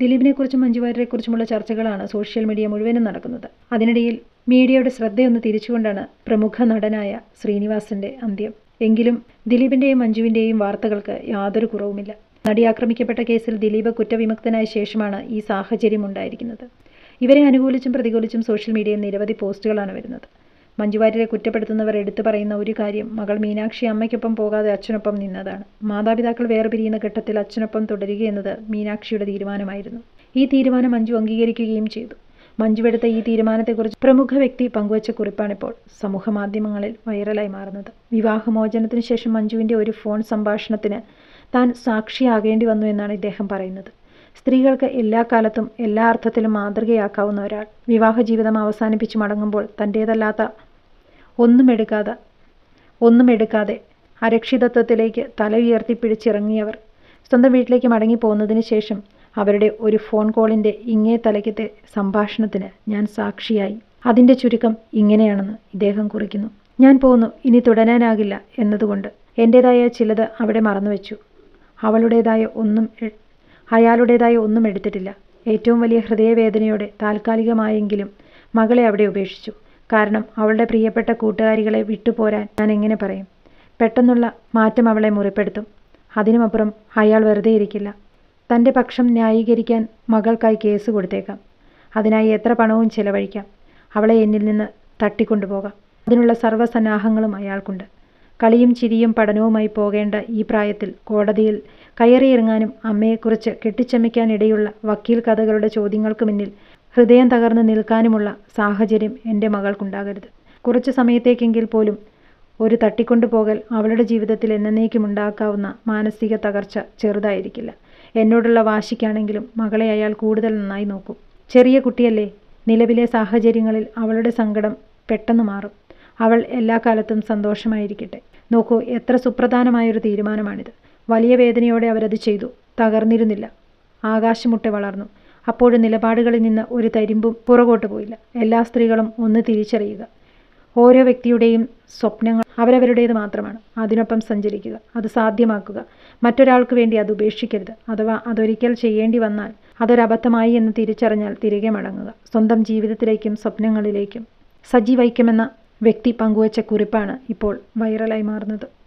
ദിലീപിനെക്കുറിച്ചും മഞ്ജു വാര്യരെക്കുറിച്ചുമുള്ള ചർച്ചകളാണ് social media മുഴുവനും നടക്കുന്നത്. അതിനിടയിൽ മീഡിയയുടെ ശ്രദ്ധയൊന്ന് തിരിച്ചുകൊണ്ടാണ് പ്രമുഖ നടനായ ശ്രീനിവാസന്റെ അന്ത്യം. എങ്കിലും ദിലീപിന്റെയും മഞ്ജുവിന്റെയും വാർത്തകൾക്ക് യാതൊരു കുറവുമില്ല. നടി ആക്രമിക്കപ്പെട്ട കേസിൽ ദിലീപ് കുറ്റവിമുക്തനായ ശേഷമാണ് ഈ സാഹചര്യം ഉണ്ടായിരിക്കുന്നത്. ഇവരെ അനുകൂലിച്ചും പ്രതികൂലിച്ചും സോഷ്യൽ മീഡിയയിൽ നിരവധി പോസ്റ്റുകളാണ് വരുന്നത്. മഞ്ജു വാര്യരെ കുറ്റപ്പെടുത്തുന്നവർ എടുത്തു പറയുന്ന ഒരു കാര്യം മകൾ മീനാക്ഷി അമ്മയ്ക്കൊപ്പം പോകാതെ അച്ഛനൊപ്പം നിന്നതാണ്. മാതാപിതാക്കൾ വേർപിരിയുന്ന ഘട്ടത്തിൽ അച്ഛനൊപ്പം തുടരുകയെന്നത് മീനാക്ഷിയുടെ തീരുമാനമായിരുന്നു. ഈ തീരുമാനം മഞ്ജു അംഗീകരിക്കുകയും ചെയ്തു. മഞ്ജുവെടുത്ത ഈ തീരുമാനത്തെക്കുറിച്ച് പ്രമുഖ വ്യക്തി പങ്കുവച്ച കുറിപ്പാണിപ്പോൾ സമൂഹ മാധ്യമങ്ങളിൽ വൈറലായി മാറുന്നത്. വിവാഹമോചനത്തിന് ശേഷം മഞ്ജുവിന്റെ ഒരു ഫോൺ സംഭാഷണത്തിന് താൻ സാക്ഷിയാകേണ്ടി വന്നു എന്നാണ് ഇദ്ദേഹം പറയുന്നത്. സ്ത്രീകൾക്ക് എല്ലാ കാലത്തും എല്ലാ അർത്ഥത്തിലും മാതൃകയാക്കാവുന്ന ഒരാൾ. വിവാഹ ജീവിതം അവസാനിപ്പിച്ച് മടങ്ങുമ്പോൾ തന്റേതല്ലാത്ത ഒന്നും എടുക്കാതെ ഒന്നും എടുക്കാതെ അരക്ഷിതത്വത്തിലേക്ക് തല ഉയർത്തി പിടിച്ചിറങ്ങിയവർ സ്വന്തം വീട്ടിലേക്ക് മടങ്ങി പോകുന്നതിന് ശേഷം അവരുടെ ഒരു ഫോൺ കോളിന്റെ ഇങ്ങേ തലയ്ക്കത്തെ സംഭാഷണത്തിന് ഞാൻ സാക്ഷിയായി. അതിന്റെ ചുരുക്കം ഇങ്ങനെയാണെന്ന് ഇദ്ദേഹം കുറിക്കുന്നു. ഞാൻ പോന്നു ഇനി തുടരാനാകില്ല എന്നതുകൊണ്ട് എന്റേതായ ചിലത് അവിടെ മറന്നുവെച്ചു. അവളുടേതായ ഒന്നും അയാളുടേതായ ഒന്നും എടുത്തിട്ടില്ല. ഏറ്റവും വലിയ ഹൃദയവേദനയോടെ താൽക്കാലികമായെങ്കിലും മകളെ അവിടെ ഉപേക്ഷിച്ചു. കാരണം അവളുടെ പ്രിയപ്പെട്ട കൂട്ടുകാരികളെ വിട്ടുപോരാൻ ഞാൻ എങ്ങനെ പറയും? പെട്ടെന്നുള്ള മാറ്റം അവളെ മുറിപ്പെടുത്തും. അതിനുമപ്പുറം അയാൾ വെറുതെ ഇരിക്കില്ല. തന്റെ പക്ഷം ന്യായീകരിക്കാൻ മകൾക്കായി കേസ് കൊടുത്തേക്കാം. അതിനായി എത്ര പണവും ചിലവഴിക്കാം. അവളെ എന്നിൽ നിന്ന് തട്ടിക്കൊണ്ടുപോകാം. അതിനുള്ള സർവസന്നാഹങ്ങളും അയാൾക്കുണ്ട്. കളിയും ചിരിയും പഠനവുമായി പോകേണ്ട ഈ പ്രായത്തിൽ കോടതിയിൽ കയറിയിറങ്ങാനും അമ്മയെക്കുറിച്ച് കെട്ടിച്ചമയ്ക്കാനിടയുള്ള വക്കീൽ കഥകളുടെ ചോദ്യങ്ങൾക്ക് മുന്നിൽ ഹൃദയം തകർന്ന് നിൽക്കാനുമുള്ള സാഹചര്യം എന്റെ മകൾക്കുണ്ടാകരുത്. കുറച്ച് സമയത്തേക്കെങ്കിൽ പോലും ഒരു തട്ടിക്കൊണ്ടുപോകൽ അവളുടെ ജീവിതത്തിൽ എന്നേക്കും ഉണ്ടാക്കാവുന്ന മാനസിക തകർച്ച ചെറുതായിരിക്കില്ല. എന്നോടുള്ള വാശിക്കാണെങ്കിലും മകളെ അയാൾ കൂടുതൽ നന്നായി നോക്കും. ചെറിയ കുട്ടിയല്ലേ നിലവിലെ സാഹചര്യങ്ങളിൽ അവളുടെ സങ്കടം പെട്ടെന്ന് മാറും. അവൾ എല്ലാ കാലത്തും സന്തോഷമായിരിക്കട്ടെ. നോക്കൂ എത്ര സുപ്രധാനമായൊരു തീരുമാനമാണിത്. വലിയ വേദനയോടെ അവരത് ചെയ്തു. തകർന്നിരുന്നില്ല. ആകാശമുട്ടെ വളർന്നു. അപ്പോഴും നിലപാടുകളിൽ നിന്ന് ഒരു തരിമ്പും പുറകോട്ട് പോയില്ല. എല്ലാ സ്ത്രീകളും ഒന്ന് തിരിച്ചറിയുക. ഓരോ വ്യക്തിയുടെയും സ്വപ്നങ്ങൾ അവരവരുടേത് മാത്രമാണ്. അതിനൊപ്പം സഞ്ചരിക്കുക. അത് സാധ്യമാക്കുക. മറ്റൊരാൾക്ക് വേണ്ടി അത് ഉപേക്ഷിക്കരുത്. അഥവാ അതൊരിക്കൽ ചെയ്യേണ്ടി വന്നാൽ അതൊരബദ്ധമായി എന്ന് തിരിച്ചറിഞ്ഞാൽ തിരികെ മടങ്ങുക. സ്വന്തം ജീവിതത്തിലേക്കും സ്വപ്നങ്ങളിലേക്കും. സജീവൈക്യമെന്ന വ്യക്തി പങ്കുവച്ച കുറിപ്പാണ് ഇപ്പോൾ വൈറലായി മാറുന്നത്.